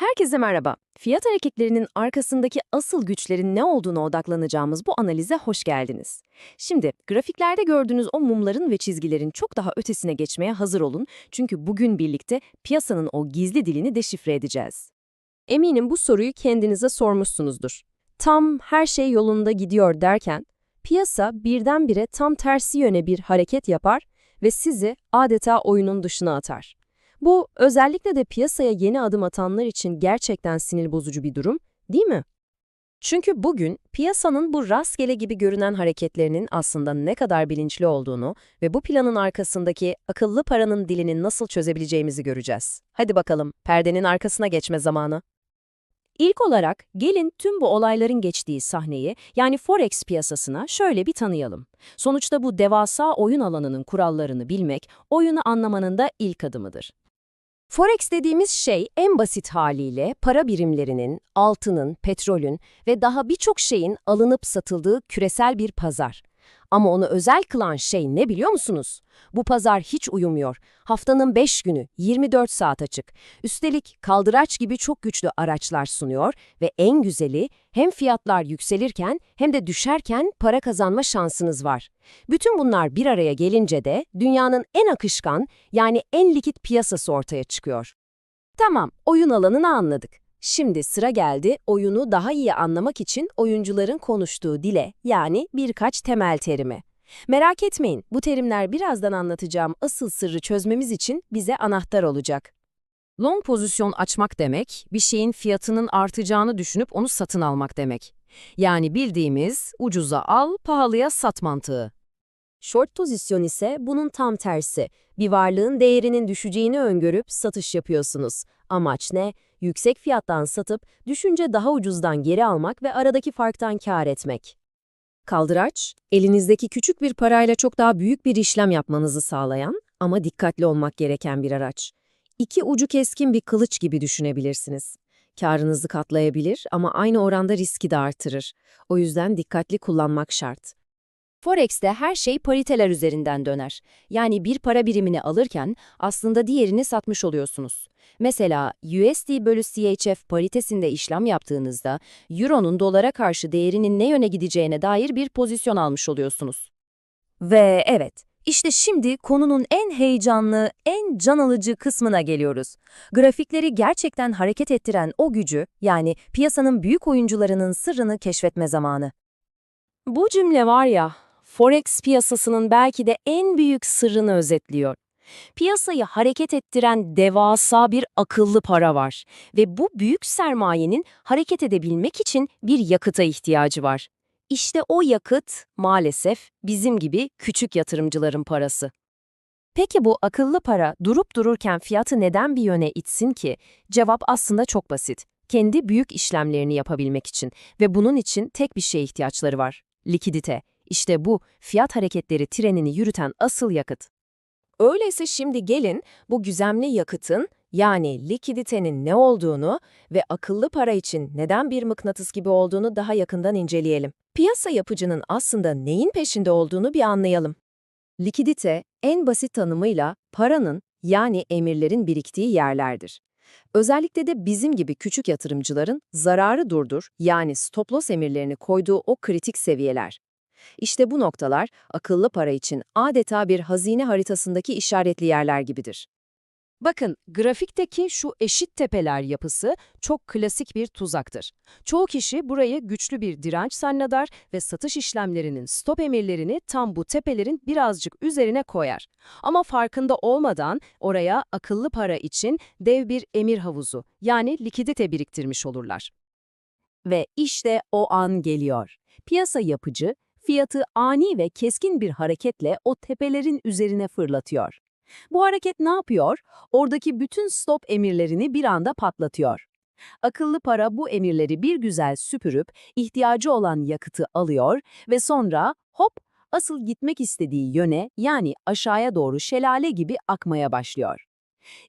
Herkese merhaba. Fiyat hareketlerinin arkasındaki asıl güçlerin ne olduğuna odaklanacağımız bu analize hoş geldiniz. Şimdi grafiklerde gördüğünüz o mumların ve çizgilerin çok daha ötesine geçmeye hazır olun. Çünkü bugün birlikte piyasanın o gizli dilini deşifre edeceğiz. Eminim bu soruyu kendinize sormuşsunuzdur. Tam her şey yolunda gidiyor derken, piyasa birdenbire tam tersi yöne bir hareket yapar ve sizi adeta oyunun dışına atar. Bu özellikle de piyasaya yeni adım atanlar için gerçekten sinir bozucu bir durum, değil mi? Çünkü bugün piyasanın bu rastgele gibi görünen hareketlerinin aslında ne kadar bilinçli olduğunu ve bu planın arkasındaki akıllı paranın dilini nasıl çözebileceğimizi göreceğiz. Hadi bakalım, perdenin arkasına geçme zamanı. İlk olarak gelin tüm bu olayların geçtiği sahneyi yani Forex piyasasına şöyle bir tanıyalım. Sonuçta bu devasa oyun alanının kurallarını bilmek, oyunu anlamanın da ilk adımıdır. Forex dediğimiz şey en basit haliyle para birimlerinin, altının, petrolün ve daha birçok şeyin alınıp satıldığı küresel bir pazar. Ama onu özel kılan şey ne biliyor musunuz? Bu pazar hiç uyumuyor. Haftanın 5 günü, 24 saat açık. Üstelik kaldıraç gibi çok güçlü araçlar sunuyor ve en güzeli hem fiyatlar yükselirken hem de düşerken para kazanma şansınız var. Bütün bunlar bir araya gelince de dünyanın en akışkan yani en likit piyasası ortaya çıkıyor. Tamam, oyun alanını anladık. Şimdi sıra geldi oyunu daha iyi anlamak için oyuncuların konuştuğu dile yani birkaç temel terime. Merak etmeyin, bu terimler birazdan anlatacağım asıl sırrı çözmemiz için bize anahtar olacak. Long pozisyon açmak demek, bir şeyin fiyatının artacağını düşünüp onu satın almak demek. Yani bildiğimiz ucuza al, pahalıya sat mantığı. Short pozisyon ise bunun tam tersi. Bir varlığın değerinin düşeceğini öngörüp satış yapıyorsunuz. Amaç ne? Yüksek fiyattan satıp düşünce daha ucuzdan geri almak ve aradaki farktan kâr etmek. Kaldıraç, elinizdeki küçük bir parayla çok daha büyük bir işlem yapmanızı sağlayan ama dikkatli olmak gereken bir araç. İki ucu keskin bir kılıç gibi düşünebilirsiniz. Kârınızı katlayabilir ama aynı oranda riski de artırır. O yüzden dikkatli kullanmak şart. Forex'te her şey pariteler üzerinden döner. Yani bir para birimini alırken aslında diğerini satmış oluyorsunuz. Mesela USD bölü CHF paritesinde işlem yaptığınızda Euro'nun dolara karşı değerinin ne yöne gideceğine dair bir pozisyon almış oluyorsunuz. Ve evet, işte şimdi konunun en heyecanlı, en can alıcı kısmına geliyoruz. Grafikleri gerçekten hareket ettiren o gücü, yani piyasanın büyük oyuncularının sırrını keşfetme zamanı. Bu cümle var ya, Forex piyasasının belki de en büyük sırrını özetliyor. Piyasayı hareket ettiren devasa bir akıllı para var ve bu büyük sermayenin hareket edebilmek için bir yakıta ihtiyacı var. İşte o yakıt maalesef bizim gibi küçük yatırımcıların parası. Peki bu akıllı para durup dururken fiyatı neden bir yöne itsin ki? Cevap aslında çok basit. Kendi büyük işlemlerini yapabilmek için ve bunun için tek bir şeye ihtiyaçları var. Likidite. İşte bu fiyat hareketleri trenini yürüten asıl yakıt. Öyleyse şimdi gelin bu güzemli yakıtın yani likiditenin ne olduğunu ve akıllı para için neden bir mıknatıs gibi olduğunu daha yakından inceleyelim. Piyasa yapıcının aslında neyin peşinde olduğunu bir anlayalım. Likidite en basit tanımıyla paranın yani emirlerin biriktiği yerlerdir. Özellikle de bizim gibi küçük yatırımcıların zararı durdur yani stop loss emirlerini koyduğu o kritik seviyeler. İşte bu noktalar akıllı para için adeta bir hazine haritasındaki işaretli yerler gibidir. Bakın, grafikteki şu eşit tepeler yapısı çok klasik bir tuzaktır. Çoğu kişi burayı güçlü bir direnç zanneder ve satış işlemlerinin stop emirlerini tam bu tepelerin birazcık üzerine koyar. Ama farkında olmadan oraya akıllı para için dev bir emir havuzu yani likidite biriktirmiş olurlar. Ve işte o an geliyor. Piyasa yapıcı, fiyatı ani ve keskin bir hareketle o tepelerin üzerine fırlatıyor. Bu hareket ne yapıyor? Oradaki bütün stop emirlerini bir anda patlatıyor. Akıllı para bu emirleri bir güzel süpürüp ihtiyacı olan yakıtı alıyor ve sonra hop asıl gitmek istediği yöne yani aşağıya doğru şelale gibi akmaya başlıyor.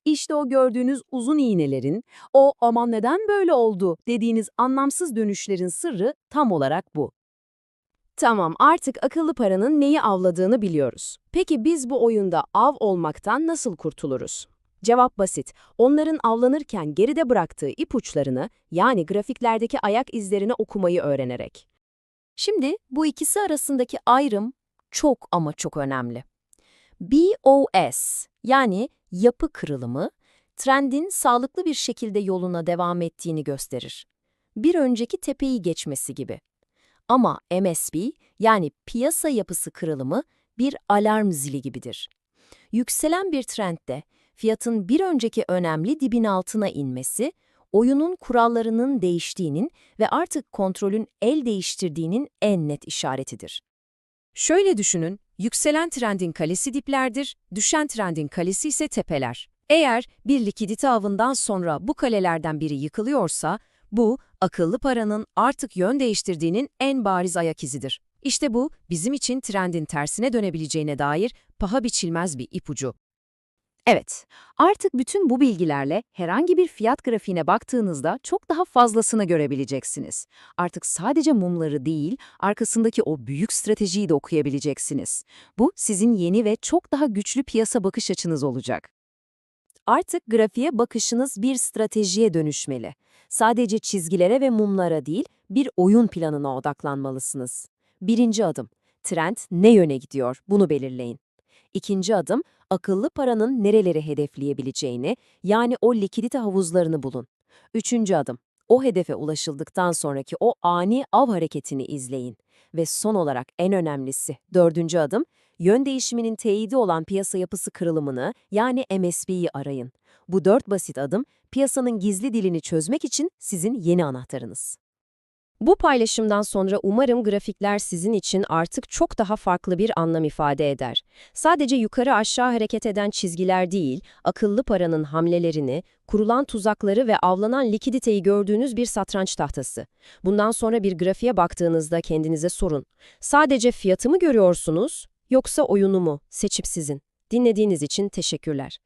İşte o gördüğünüz uzun iğnelerin, o aman neden böyle oldu dediğiniz anlamsız dönüşlerin sırrı tam olarak bu. Tamam, artık akıllı paranın neyi avladığını biliyoruz. Peki biz bu oyunda av olmaktan nasıl kurtuluruz? Cevap basit. Onların avlanırken geride bıraktığı ipuçlarını, yani grafiklerdeki ayak izlerini okumayı öğrenerek. Şimdi bu ikisi arasındaki ayrım çok ama çok önemli. BOS yani yapı kırılımı, trendin sağlıklı bir şekilde yoluna devam ettiğini gösterir. Bir önceki tepeyi geçmesi gibi. Ama MSB yani piyasa yapısı kırılımı bir alarm zili gibidir. Yükselen bir trendde fiyatın bir önceki önemli dibin altına inmesi, oyunun kurallarının değiştiğinin ve artık kontrolün el değiştirdiğinin en net işaretidir. Şöyle düşünün, yükselen trendin kalesi diplerdir, düşen trendin kalesi ise tepeler. Eğer bir likidite avından sonra bu kalelerden biri yıkılıyorsa, bu akıllı paranın artık yön değiştirdiğinin en bariz ayak izidir. İşte bu bizim için trendin tersine dönebileceğine dair paha biçilmez bir ipucu. Evet, artık bütün bu bilgilerle herhangi bir fiyat grafiğine baktığınızda çok daha fazlasını görebileceksiniz. Artık sadece mumları değil, arkasındaki o büyük stratejiyi de okuyabileceksiniz. Bu sizin yeni ve çok daha güçlü piyasa bakış açınız olacak. Artık grafiğe bakışınız bir stratejiye dönüşmeli. Sadece çizgilere ve mumlara değil, bir oyun planına odaklanmalısınız. Birinci adım, trend ne yöne gidiyor bunu belirleyin. İkinci adım, akıllı paranın nereleri hedefleyebileceğini, yani o likidite havuzlarını bulun. Üçüncü adım, o hedefe ulaşıldıktan sonraki o ani av hareketini izleyin. Ve son olarak en önemlisi, dördüncü adım, yön değişiminin teyidi olan piyasa yapısı kırılımını, yani MSB'yi arayın. Bu dört basit adım, piyasanın gizli dilini çözmek için sizin yeni anahtarınız. Bu paylaşımdan sonra umarım grafikler sizin için artık çok daha farklı bir anlam ifade eder. Sadece yukarı aşağı hareket eden çizgiler değil, akıllı paranın hamlelerini, kurulan tuzakları ve avlanan likiditeyi gördüğünüz bir satranç tahtası. Bundan sonra bir grafiğe baktığınızda kendinize sorun. Sadece fiyatı mı görüyorsunuz, yoksa oyunu mu? Seçip sizin. Dinlediğiniz için teşekkürler.